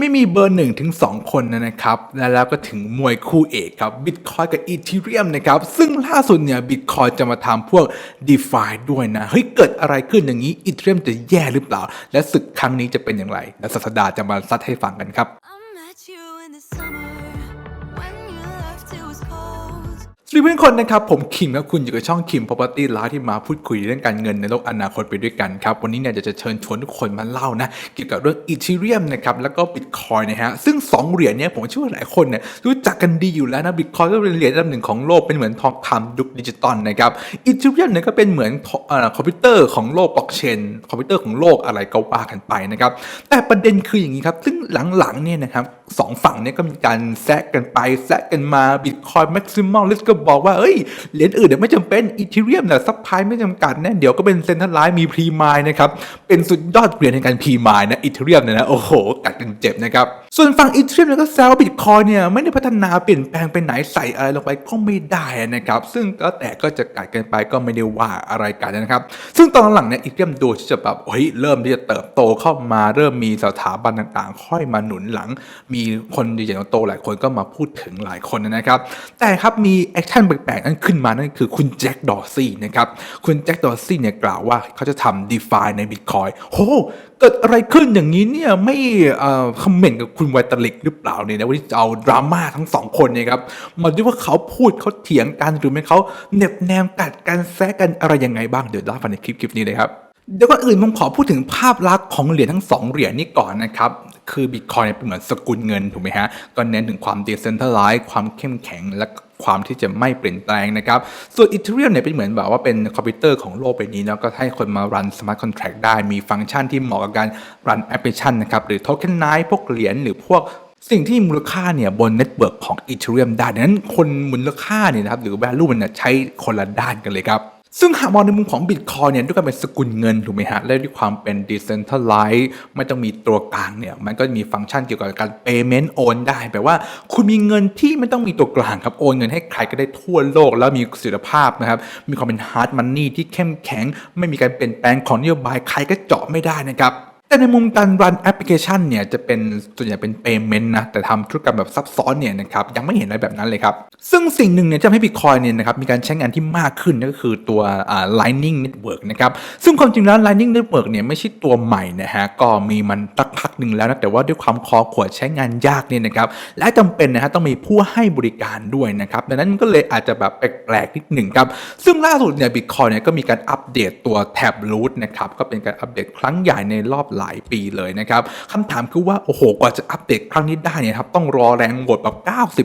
ไม่มีเบอร์หนึ่งถึง2คนนะครับและแล้วก็ถึงมวยคู่เอกครับบิตคอยกับอีทีเรียมนะครับซึ่งล่าสุดเนี่ยบิตคอยจะมาทำพวก d e f าด้วยนะเฮ้ยเกิดอะไรขึ้นอย่างนี้อีทีเรียมจะแย่หรือเปล่า และศึกครั้งนี้จะเป็นอย่างไร และสัสดาจะมาซัดให้ฟังกันครับ สวัสดีเพื่อนคนนะครับ ผมคิมและคุณอยู่กับช่องคิม Property ร้านที่มาพูดคุยเรื่องการเงินในโลกอนาคตไปด้วยกันครับ วันนี้เนี่ยจะจะเชิญชวนทุกคนมาเล่านะ เกี่ยวกับเรื่องอีเทีเรียมนะครับแล้วก็บิตคอยนะฮะซึ่ง 2 เหรียญเนี่ยผมเชื่อว่าหลายคนเนี่ยรู้จักกันดีอยู่แล้วนะบิตคอยก็เป็นเหรียญอันดับหนึ่งของโลกเป็นเหมือนทองคำยุคดิจิตอลนะครับอีเทีเรียมเนี่ยก็เป็นเหมือนอคอมพิวเตอร์ของโลกบล็อกเชนคอมพิวเตอร์ของโลกอะไรก็ว่ากันไปนะครับแต่ประเด็นคืออย่างนี้ครับซึ่งหลังๆเนี่ยนะครับสองฝั่งเนี่ยก็มีการแซะกันไปแซะกันมาบิตคอยแม็กซิมอลลิสก็บอกว่าเอ้ยเหรียญอื่นเนี่ยไม่จำเป็นอีเทเรียมเนี่ยซัพพลายไม่จำกัดนะเดี๋ยวก็เป็นเซ็นทรัลไลน์มีพรีมายนะครับเป็นสุดยอดเหรียญในการพรีมายนะอีเทเรียมเนี่ยนะโอ้โหกัดกันเจ็บนะครับส่วนฝั่งอีเทเรียมเนี่ยก็แซวบิตคอยเนี่ยไม่ได้พัฒนาเปลี่ยนแปลงไปไหนใส่อะไรลงไปก็ไม่ได้นะครับซึ่งก็แต่ก็จะกัดกันไปก็ไม่ได้ว่าอะไรกันนะครับ ซึ่งตอนหลังเนี่ยอีเทเรียมดูที่จะแบบเฮ้ยเริ่มที่จะเติบโตเข้ามาเริ่มมีสถาบันต่างๆ ค่อยมาหนุนหลัง มีคนใหญ่ๆโตหลายคนก็มาพูดถึงหลายคนนะครับ แต่ครับมีแอคชั่นแปลกๆนั้นขึ้นมานั่นคือคุณแจ็คดอร์ซี่นะครับคุณแจ็คดอร์ซี่เนี่ยกล่าวว่าเขาจะทำ d e f i ใน Bitcoin โหเกิดอะไรขึ้นอย่างนี้เนี่ยไม่อ่อคอมเมนต์กับคุณไวตาลิกหรือเปล่าเนี่ยนะวันนี้จะเอาดราม่าทั้งสองคนเนี่ยครับมาดูว่าเขาพูดเขาเถียงกันหรือไม่เขาเหน็บแนมกัดกันแซะกันอะไรยังไงบ้างเดี๋ยวรับฟังในคลิปคลิปนี้เลยครับเดี๋ยวก่อนอื่นผมขอพูดถึงภาพลักษณ์ของเหรียญทั้งสองเหรียญนี้ก่อนนะครับ คือบิตคอยเป็นเหมือนสกุลเงินถูกไหมฮะ ก็เน้นถึงความ decentralized ความเข้มแข็งและ ความที่จะไม่เปลี่ยนแปลงนะครับ ส่วนอีเทเรียมเนี่ยเป็นเหมือนแบบว่าเป็นคอมพิวเตอร์ของโลกใบนี้เนาะก็ให้คนมา run smart contract ได้มีฟังก์ชันที่เหมาะกับการ run application นะครับหรือ tokenize พวกเหรียญหรือพวกสิ่งที่มูลค่าเนี่ยบนเน็ตเวิร์กของอีเทเรียมได้ดังนั้นคนมูลค่าเนี่ยนะครับหรือ value มันเนยใช้คนละด้านกันเลยครับ ซึ่งหากมองในมุมของ Bitcoin เนี่ยด้วยการเป็นสกุลเงินถูกไหมฮะและด้วยความเป็น decentralized ไม่ต้องมีตัวกลางเนี่ยมันก็มีฟังก์ชันเกี่ยวกับการ payment โอนได้แปลว่า คุณมีเงินที่ไม่ต้องมีตัวกลางครับโอนเงินให้ใครก็ได้ทั่วโลก แล้วมีสิทธิภาพนะครับมีความเป็น hard money ที่เข้มแข็ง ไม่มีการเปลี่ยนแปลงของนโยบายใครก็เจาะไม่ได้นะครับ แต่ในมุมการรันแอปพลิเคชันเนี่ยจะเป็นส่วนใหญ่เป็น payment นะ แต่ทำธุรกรรมแบบซับซ้อนเนี่ยนะครับยังไม่เห็นอะไรแบบนั้นเลยครับ ซึ่งสิ่งหนึ่งเนี่ยจะทำให้ Bitcoin เนี่ยนะครับมีการใช้งานที่มากขึ้นก็คือตัวอ่า Lightning Network นะครับ ซึ่งความจริงแล้ว Lightning Network เนี่ยไม่ใช่ตัวใหม่นะฮะก็มีมันสักพักหนึ่งแล้วนะ แต่ว่าด้วยความคอขวดใช้งานยากเนี่ยนะครับและจำเป็นนะฮะต้องมีผู้ให้บริการด้วยนะครับดังนั้นก็เลยอาจจะแบบแปลกๆนิดหนึ่งครับซึ่งล่าสุดเนี่ย Bitcoin เนี่ยก็มีการอัปเดตตัว Tab Root นะครับก็เป็นการอัปเดตครั้งใหญ่ในรอบหลายปีเลยนะครับคำถามคือว่าโอ้โหกว่าจะอัปเดตครั้งนี้ได้เนี่ยครับต้องรอแรงโหวตแบบ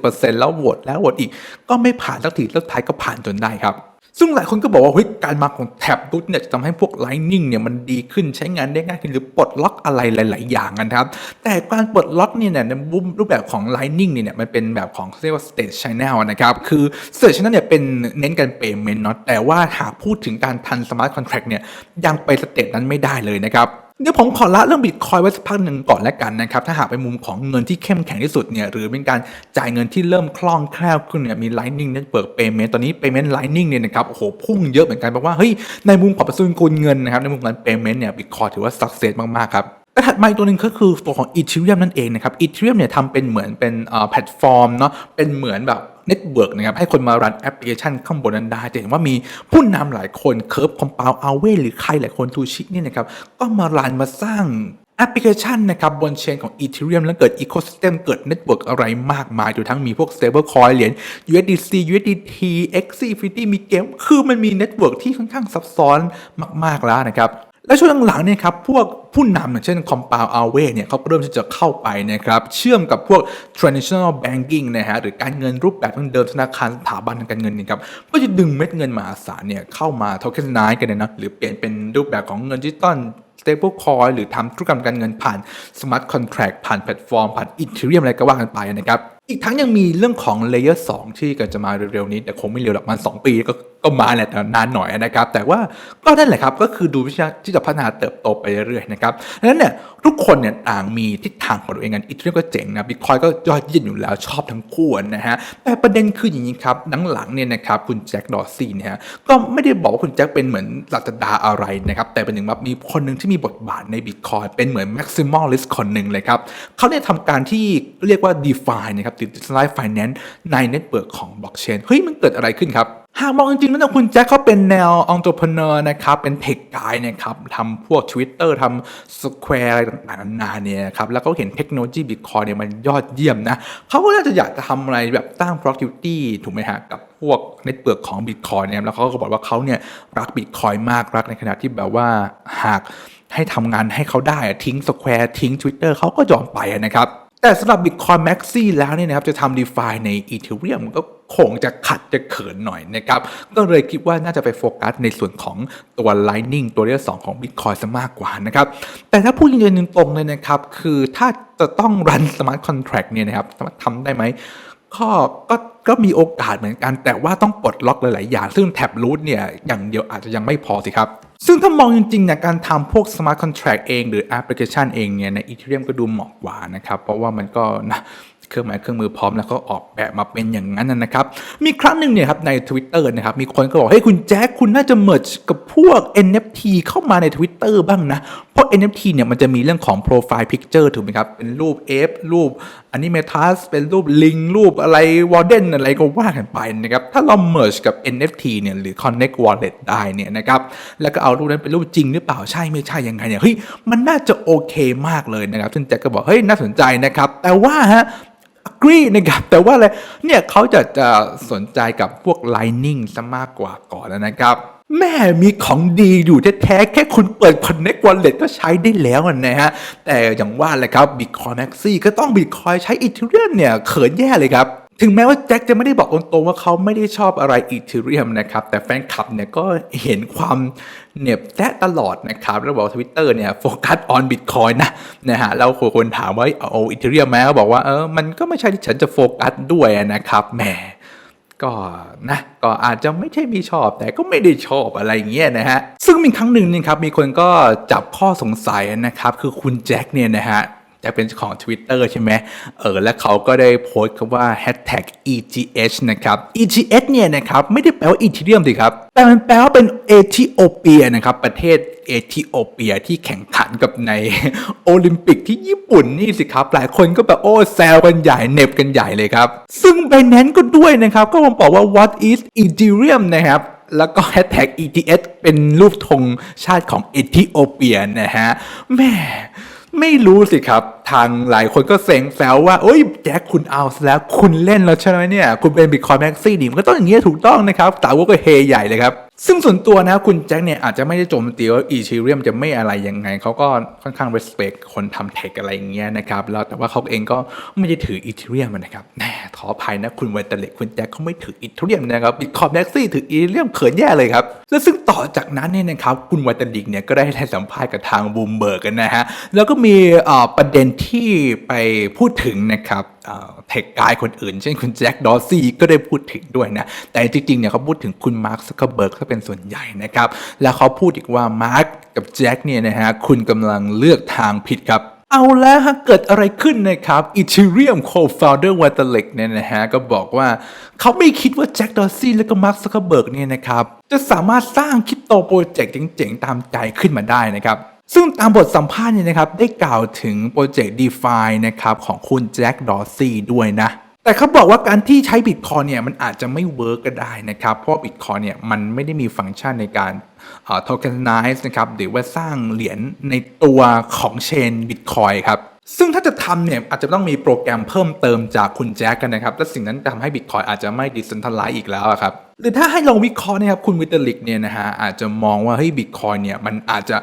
90%แล้วโหวตแล้วโหวตอีก ก็ไม่ผ่านสักทีแล้วท้ายก็ผ่านจนได้ครับซึ่งหลายคนก็บอกว่าเฮ้ยการมาของแท็บดุดเนี่ยจะทำให้พวก Lightning เนี่ยมันดีขึ้นใช้งานได้ง่ายขึ้นหรือปลดล็อกอะไรหลาย ๆ อย่างกันครับ แต่การปลดล็อกเนี่ยในรูปแบบของ Lightning เนี่ยมันเป็นแบบของเรียกว่า State Channel นะครับ คือ State Channel เนี่ยเป็นเน้นการ payment เนาะแต่ว่าหากพูดถึงการทัน Smart Contract เนี่ยยังไปสเตจนั้นไม่ได้เลยนะครับ เดี๋ยวผมขอละเรื่องบิตคอยไว้สักพักหนึ่งก่อนแล้วกันนะครับ ถ้าหากไปมุมของเงินที่เข้มแข็งที่สุดเนี่ยหรือเป็นการจ่ายเงินที่เริ่มคล่องแคล่วขึ้นเนี่ยมี Lightning Network Payment ตอนนี้ Payment Lightning เนี่ยนะครับโอ้โหพุ่งเยอะเหมือนกันแปลว่าเฮ้ยในมุมของประสกุลเงินนะครับในมุมการ Payment เนี่ยบิตคอยถือว่า success มากๆครับแต่ถัดมาอีกตัวหนึ่งก็คือตัวของ Ethereum นั่นเองนะครับ Ethereum เนี่ยทำเป็นเหมือนเป็นแพลตฟอร์มเนาะเป็นเหมือนแบบ เน็ตเวิร์กนะครับให้คนมารันแอปพลิเคชันข้างบนนั้นได้จะเห็นว่ามีผู้นำหลายคนเคิร์ฟคอมปาวอาเวหรือใครหลายคนทูชิเนี่ยนะครับก็มารันมาสร้างแอปพลิเคชันนะครับบนเชนของ Ethereum แล้วเกิด Ecosystem เกิดเน็ตเวิร์กอะไรมากมายอยู่ทั้งมีพวก stablecoin เหรียญ USDC USDT XCFT มีเกม คือมันมีเน็ตเวิร์กที่ค่อนข้างซับซ้อนมาก ๆ แล้วนะครับ และช่วงหลังๆเนี่ยครับพวกผู้นำอย่างเช่น Compound a w a y เนี่ยเขาก็เริ่มที่จะเข้าไปนะครับเชื่อมกับพวก traditional banking นะฮะหรือการเงินรูปแบบเดิมธนาคารสถาบันทางการเงินนี่ครับเพื่อจะดึงเม็ดเงินมหาศาลเนี่ยเข้ามา tokenize กันเนี่ยนะหรือเปลี่ยนเป็นรูปแบบของเงินดิจิตอล stable coin หรือทำธุรกรรมการเงินผ่าน smart contract ผ่านแพลตฟอร์ม ผ่าน Ethereum อะไรก็ว่ากันไปนะครับอีกทั้งยังมีเรื่องของ Layer 2ที่กำลังจะมาเร็วๆนี้ แต่คงไม่เร็วหรอกมัน 2 ปีก็ ก็มาแหละแต่นานหน่อยนะครับ แต่ว่าก็นั่นแหละครับก็คือดูวิชาที่จะพัฒนาเติบโตไปเรื่อยๆนะครับดังนั้นเนี่ยทุกคนเนี่ยต่างมีทิศทางของตัวเองกันอีทเรียก็เจ๋งนะบิตคอยก็ยอดเยี่ยมอยู่แล้วชอบทั้งคู่นะฮะแต่ประเด็นคืออย่างนี้ครับหลังๆเนี่ยนะครับคุณแจ็คดอซี่เนี่ยฮะก็ไม่ได้บอกว่าคุณแจ็คเป็นเหมือนศาสดาอะไรนะครับแต่เป็นหนึ่งว่ามีคนหนึ่งที่มีบทบาทในบิตคอยเป็นเหมือน maximalist คนหนึ่งเลยครับเขาเนี่ยทำการที่เรียกว่า DeFi นะครับ Decentralized Finance ในเน็ตเวิร์กของบล็อกเชนเฮ้ยมันเกิดอะไรขึ้นครับหากมองจริงๆแล้วคุณแจ็คเขาเป็นแนว entrepreneur นะครับ เป็นเทคไกด์นะครับทำพวก Twitter ทำ Square อะไรต่างๆนานาเนี่ยครับ แล้วเขาเห็นเทคโนโลยี Bitcoin เนี่ยมันยอดเยี่ยมนะ เขาก็น่าจะอยากจะทำอะไรแบบสร้าง productivity ถูกไหมฮะ กับพวกเน็ตเวิร์กของ Bitcoin เนี่ยแล้วเขาก็บอกว่าเขาเนี่ยรัก Bitcoin มากรักในขณะที่แบบว่าหากให้ทำงานให้เขาได้ทิ้ง Square ทิ้ง Twitter เขาก็ยอมไปนะครับแต่สำหรับ Bitcoin Maxi แล้วเนี่ยนะครับจะทำ DeFi ใน Ethereum ก็ คงจะขัดจะเขินหน่อยนะครับ ก็เลยคิดว่าน่าจะไปโฟกัสในส่วนของตัว Lightning ตัวที่สองของ Bitcoin ซะมากกว่านะครับ แต่ถ้าพูดจริงๆตรงเลยนะครับ คือถ้าจะต้องรัน Smart Contract เนี่ยนะครับสามารถทำได้ไหมก็ก็ก็มีโอกาสเหมือนกัน แต่ว่าต้องปลดล็อกหลาย ๆ อย่าง ซึ่งแท็บรูทเนี่ยอย่างเดียวอาจจะยังไม่พอสิครับซึ่งถ้ามองจริงๆเนี่ยการทำพวก smart contract เองหรือแอปพลิเคชันเองเนี่ยใน Ethereum ก็ดูเหมาะกว่านะครับ เพราะว่ามันก็นะ เครื่องหมายเครื่องมือพร้อมแล้วก็ออกแบบมาเป็นอย่างนั้นนะนะครับ มีครั้งหนึ่งเนี่ยครับใน Twitter นะครับมีคนก็บอกเฮ้ยคุณแจ็คคุณน่าจะ merge กับพวก NFT เข้ามาใน Twitter บ้างนะ เพราะ NFT เนี่ยมันจะมีเรื่องของ profile picture ถูกไหมครับ เป็นรูป F รูป Animatus เป็นรูปลิงรูปอะไร Warden อะไรก็ว่ากันไปนะครับ ถ้าเรา merge กับ NFT เนี่ยหรือ connect wallet ได้เนี่ยนะครับแล้วก็เอารูปนั้นเป็นรูปจริงหรือเปล่าใช่ไม่ใช่ยังไงเนี่ยเฮ้ยมันน่าจะโอเคมากเลยนะครับซึ่งแจ็คก็บอกเฮ้ยน่าสนใจนะครับแต่ว่าฮะ agree นะครับแต่ว่าอะไรเนี่ยเขาจะจะสนใจกับพวก Lightning ซะมากกว่าก่อนนะครับ แม่มีของดีอยู่แท้ๆแค่คุณเปิด Connect Wallet ก็ใช้ได้แล้วนะฮะ แต่อย่างว่าแหละครับ Bitcoin Maxi ก็ต้อง Bitcoin ใช้ Ethereum เนี่ยเขินแย่เลยครับ ถึงแม้ว่าแจ็คจะไม่ได้บอกตรงๆว่าเขาไม่ได้ชอบอะไรอีเทเรียมนะครับ แต่แฟนคลับเนี่ยก็เห็นความเหน็บแซะตลอดนะครับ แล้วบอกทวิตเตอร์เนี่ยโฟกัสออนบิตคอยนะนะฮะแล้วคนถามว่าเอาอีเทเรียมไหมก็บอกว่าเออมันก็ไม่ใช่ที่ฉันจะโฟกัสด้วยนะครับแหมก็นะก็อาจจะไม่ใช่มีชอบแต่ก็ไม่ได้ชอบอะไรเงี้ยนะฮะซึ่งมีครั้งหนึ่งนี่ครับมีคนก็จับข้อสงสัยนะครับคือคุณแจ็คเนี่ยนะฮะ แจ็คเป็นของ Twitter ใช่ไหมเออแล้วเขาก็ได้โพสต์คำว่า hashtag EGH นะครับ EGH เนี่ยนะครับไม่ได้แปลว่า Ethereum สิครับ แต่มันแปลว่าเป็นเอธิโอเปียนะครับประเทศเอธิโอเปียที่แข่งขันกับในโอลิมปิกที่ญี่ปุ่นนี่สิครับ หลายคนก็แบบโอ้แซวกันใหญ่เน็บกันใหญ่เลยครับ ซึ่ง b บ n a n c e ก็ด้วยนะครับ ก็มาบอกว่า what is Ethereum นะครับแล้วก็ hashtag ETH เป็นรูปธงชาติของเอธิโอเปียนะฮะแม่ ไม่รู้สิครับทางหลายคนก็เซ็งแซวว่าโอ้ยแจ็คคุณเอาซะแล้ว คุณเล่นแล้วใช่ไหมเนี่ย คุณเป็นบิตคอยแม็กซี่นี่มันก็ต้องอย่างเงี้ยถูกต้องนะครับสาวกก็เฮใหญ่เลยครับ ซึ่งส่วนตัวนะคุณแจ็คเนี่ยอาจจะไม่ได้โจมตีว่าอีชีเรียมจะไม่อะไรยังไง เขาก็ค่อนข้าง respect คนทำเทคอะไรอย่างเงี้ยนะครับแล้วแต่ว่าเขาเองก็ไม่ได้ถืออีเทเรียมนะครับแหมขออภัยนะคุณไวตเล็กคุณแจ็คเขาไม่ถืออีเทเรียมนะครับบิตคอยแม็กซี่ถืออีเทเรียมเขินแย่เลยครับและซึ่งต่อจากนั้นเนี่ยนะครับคุณไวตเลกเนี่ยก็ได้ให้สัมภาษณ์กับทางบูมเบิร์กกันนะฮะแล้วก็มีประเด็นที่ไปพูดถึงนะครับเทคกายคนอื่น เช่นคุณแจ็คดอซี่ก็ได้พูดถึงด้วยนะ แต่จริงๆเนี่ยเขาพูดถึงคุณมาร์คซักเคอร์เบิร์กซะเป็นส่วนใหญ่นะครับ แล้วเขาพูดอีกว่ามาร์คกับแจ็คเนี่ยนะฮะคุณกำลังเลือกทางผิดครับเอาแล้วฮะเกิดอะไรขึ้นนะครับ Ethereum co-founder w a t a l e k เนี่ยนะฮะก็บอกว่าเขาไม่คิดว่าแจ็คดอซี่และก็มาร์คซักเบิร์กเนี่ยนะครับ จะสามารถสร้างคริปโตโปรเจกต์เจ๋งๆ ตามใจขึ้นมาได้นะครับ ซึ่งตามบทสัมภาษณ์เนี่ยนะครับ ได้กล่าวถึงโปรเจกต์ DeFi นะครับ ของคุณแจ็คดอร์ซี่ด้วยนะ แต่เขาบอกว่าการที่ใช้บิตคอยเนี่ยมันอาจจะไม่เวิร์กก็ได้นะครับ เพราะบิตคอยเนี่ยมันไม่ได้มีฟังก์ชันในการโทเคนไนซ์นะครับหรือว่าสร้างเหรียญในตัวของเชนบิตคอยครับซึ่งถ้าจะทำเนี่ยอาจจะต้องมีโปรแกรมเพิ่มเติมจากคุณแจ็คกันนะครับ และสิ่งนั้นทำให้บิตคอยอาจจะไม่ดิส c นทัลไลอีกแล้วครับ หรือถ้าให้ลองวิเคราะห์นะครับคุณวิตาลิกเนี่ยนะฮะอาจจะมองว่าเฮ้ยบิตคอยเนี่ยมันอาจจะ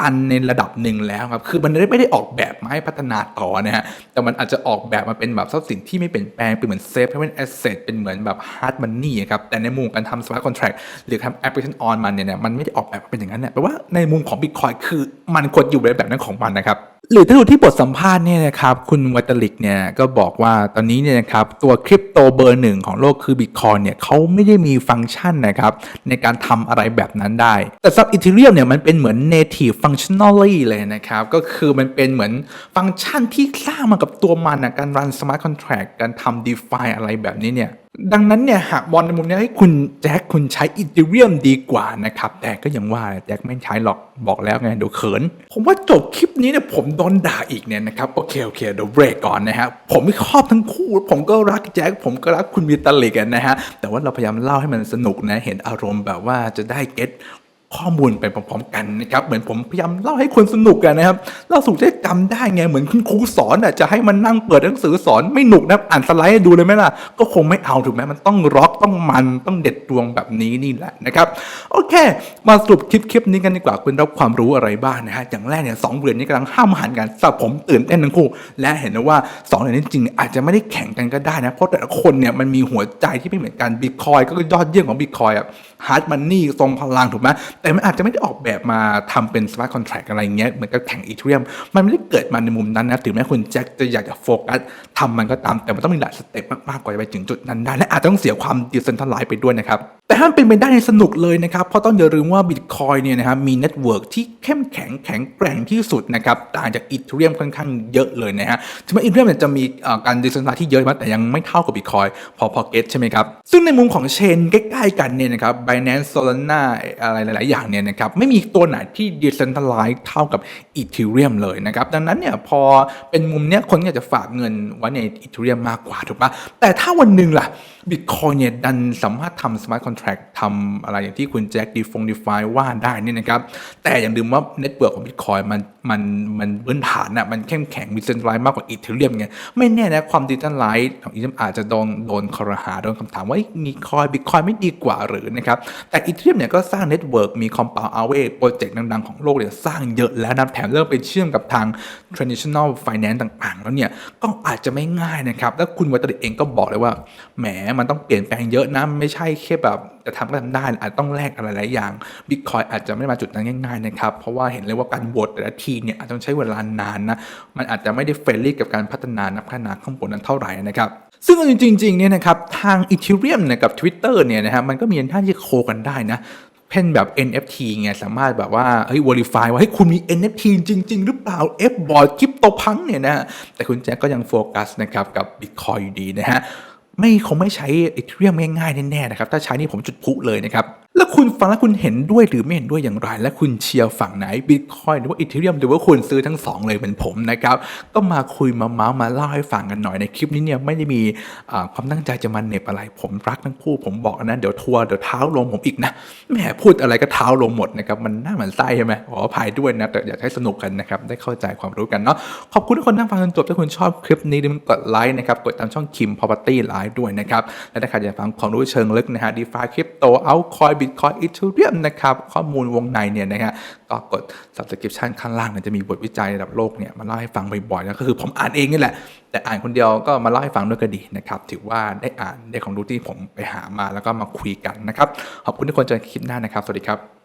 ตันในระดับหนึ่งแล้วครับ คือมันไม่ได้ออกแบบมาให้พัฒนาต่อนะฮะ แต่มันอาจจะออกแบบมาเป็นแบบทรัพย์สินที่ไม่เปลี่ยนแปลง เป็นเหมือนเซฟให้เป็นแอสเซทเป็นเหมือนแบบฮาร์ดมันนี่ครับ แต่ในมุมการทำ smart contract หรือทำ application on มันเนี่ย มันไม่ได้ออกแบบมาเป็นอย่างนั้นเนี่ยแปลว่าในมุมของ Bitcoin คือมันควรอยู่ในแบบนั้นของมันนะครับหรือถ้าดูที่บทสัมภาษณ์เนี่ยนะครับคุณวัตลิกเนี่ยก็บอกว่าตอนนี้เนี่ยนะครับตัวคริปโตเบอร์หนึ่งของโลกคือบิตคอยเนี่ยเขาไม่ได้มีฟังก์ชันนะครับในการทำอะไรแบบนั้นได้ แต่ซับอีเทเรียมเนี่ยมันเป็นเหมือน native functionally เลยนะครับ ก็คือมันเป็นเหมือนฟังก์ชันที่สร้างมากับตัวมันนะการ run smart contract การทำ DeFi อะไรแบบนี้เนี่ย ดังนั้นเนี่ยหากบอลในมุมนี้ให้คุณแจ็คคุณใช้อีเทเรียมดีกว่านะครับ แต่ก็ยังว่าแจ็คไม่ใช้หรอกบอกแล้วไงเดี๋ยวเขิน ผมว่าจบคลิปนี้เนี่ยผมโดนด่าอีกเนี่ยนะครับ โอเคโอเคเดี๋ยวเบรกก่อนนะฮะผมไม่ชอบทั้งคู่ ผมก็รักแจ็คผมก็รักคุณมีตาลิกันนะฮะแต่ว่าเราพยายามเล่าให้มันสนุกนะเห็นอารมณ์แบบว่าจะได้เก็ต ข้อมูลไปพร้อมๆกันนะครับเหมือนผมพยายามเล่าให้คนสนุกกันนะครับเล่าสู่ได้จำได้ไงเหมือนคุณครูสอนอะจะให้มันนั่งเปิดหนังสือสอนไม่หนุกนะอ่านสไลด์ดูเลยไหมล่ะก็คงไม่เอาถูกไหมมันต้องร็อกต้องมันต้องเด็ดดวงแบบนี้นี่แหละนะครับโอเค มาสรุปคลิปคลิปนี้กันดีกว่าคุณรับความรู้อะไรบ้างนะฮะอย่างแรกเนี่ยสองเหรียญนี้กำลังห้ามหันกันสำหรับผมตื่นเต้นทั้งคู่ และเห็นนะว่าสองเหรียญนี้จริงๆอาจจะไม่ได้แข่งกันก็ได้นะเพราะแต่ละคนเนี่ยมันมีหัวใจที่ไม่เหมือนกันบิตคอยก็ยอดเยี่ยมของบิตคอยอะ ฮาร์ดมันนี่ทรงพลังถูกไหมแต่มันอาจจะไม่ได้ออกแบบมาทำเป็นสมาร์ทคอนแท็กอะไรเงี้ยเหมือนกับแข่งอีเทเรียม มันไม่ได้เกิดมาในมุมนั้นนะถึงแม้คุณแจ็คจะอยากจะโฟกัสทำมันก็ตามแต่มันต้องมีหลายสเต็ปมากๆกว่าจะไปถึงจุดนั้นได้และอาจจะต้องเสียความดิเซนทัลไลท์ไปด้วยนะครับแต่ถ้ามเป็นไปได้ในสนุกเลยนะครับ เพราะต้องอย่าลืมว่าบิตคอยเนี่ยนะครับมีเน็ตเวิร์กที่เข้มแข็งแข็งแกร่งที่สุดนะครับต่างจากอีเทเรียมค่อนข้างเยอะเลยนะฮะถึงแม้อีเทเรียมเนี่ยจะมีการดิเซนทัลไลซ์ที่เยอะมากแต่ยังไม่เท่ากับบิตคอยพอพอเก็ตใช่ไหมครับ ซึ่งในมุมของเชนใกล้ๆกันเนี่ยนะครับ Binance Solana อะไรหลาย ๆ อย่างเนี่ยนะครับไม่มีตัวไหนที่ดิเซนทัลไลซ์เท่ากับอีเทเรียมเลยนะครับดังนั้นเนี่ยพอเป็นมุมเนี้ยคนก็อยากจะฝากเงินไว้ในอีเทเรียมมากกว่าถูกปะแต่ถ้าวันหนึ่งล่ะ บิตคอยเนี่ยดันสามารถทำ smart contract ทำอะไรอย่างที่คุณแจ็คดีฟงดีฟายว่าได้นี่นะครับ แต่อย่าลืมว่าเน็ตเวิร์กของบิตคอยมันมันมันพื้นฐานอะมันเข้มแข็งมีเซนไลซ์มากกว่าอีเทเรียมไงไม่แน่นะความดิจิทัลไลซ์ของอีเทเรียมอาจจะโดนโดนคอรหาโดนคำถามว่ามีคอยบิตคอยไม่ดีกว่าหรือนะครับแต่อีเทเรียมเนี่ยก็สร้างเน็ตเวิร์กมี compound array โปรเจกต์ดังๆของโลกเนี่ยสร้างเยอะแล้วนะแถมเริ่มไปเชื่อมกับทาง traditional finance ต่างๆ แล้วเนี่ยก็อาจจะไม่ง่ายนะครับแล้วคุณวัตถุเองก็บอกเลยว่าแหมมันต้องเปลี่ยนแปลงเยอะนะไม่ใช่แค่แบบจะทำก็ทำได้อาจต้องแลกอะไรหลายอย่างบิตคอยอาจจะไม่มาจุดนั้นง่ายๆนะครับ เพราะว่าเห็นเลยว่าการโหวตแต่ละทีเนี่ยอาจจะต้องใช้เวลานานนะ มันอาจจะไม่ได้เฟรนลี่กับการพัฒนานักพัฒนาข้างบนนั้นเท่าไหร่นะครับซึ่งจริงๆเนี่ยนะครับทาง Ethereum เนี่ยกับ Twitter เนี่ยนะฮะมันก็มีท่าที่โคกันได้นะเพ่นแบบ NFT ไงสามารถแบบว่าเฮ้ย verify ว่าให้คุณมี NFT จริง ๆ หรือเปล่า F บอร์ดคริปโตพังเนี่ยนะฮะแต่คุณแจ็คก็ยังโฟกัสนะครับกับ Bitcoin อยู่ดีนะฮะ ไม่คงไม่ใช้อีเทเรียมง่ายๆแน่ๆนะครับ ถ้าใช้นี่ผมจุดพลุเลยนะครับแล้วคุณฟังแล้วคุณเห็นด้วยหรือไม่เห็นด้วยอย่างไร และคุณเชียร์ฝั่งไหน Bitcoin หรือว่า Ethereum หรือว่าคุณซื้อทั้งสองเลยเหมือนผมนะครับก็มาคุยมาเมาส์มาเล่าให้ฟังกันหน่อยในคลิปนี้เนี่ยไม่ได้มีความตั้งใจจะมาเน็บอะไร ผมรักทั้งคู่ผมบอกนะเดี๋ยวทัวร์เดี๋ยวเท้าลงผมอีกนะแหมพูดอะไรก็เท้าลงหมดนะครับมันน่าหมันไส้ใช่ไหมขออภัยด้วยนะแต่อยากให้สนุกกันนะครับได้เข้าใจความรู้กันเนาะขอบคุณทุกคนนั่งฟังจนจบถ้าคุณชอบคลิปนี้อย่าลืมกดไลค์นะครับกดตามช่องคิม property live ด้วยนะครับและถ้าใครอยากฟังความรู้เชิงลึกนะฮะ DeFi คริปโตเอาคอย Bitcoin Ethereum นะครับข้อมูลวงในเนี่ยนะฮะก็กด subscription ข้างล่างเนี่ยจะมีบทวิจัยระดับโลกเนี่ยมาเล่าให้ฟังบ่อยๆนะก็คือผมอ่านเองนี่แหละ แต่อ่านคนเดียวก็มาเล่าให้ฟังด้วยก็ดีนะครับถือว่าได้อ่านได้ของรู้ที่ผมไปหามาแล้วก็มาคุยกันนะครับขอบคุณทุกคนจนคลิปหน้านะครับ สวัสดีครับ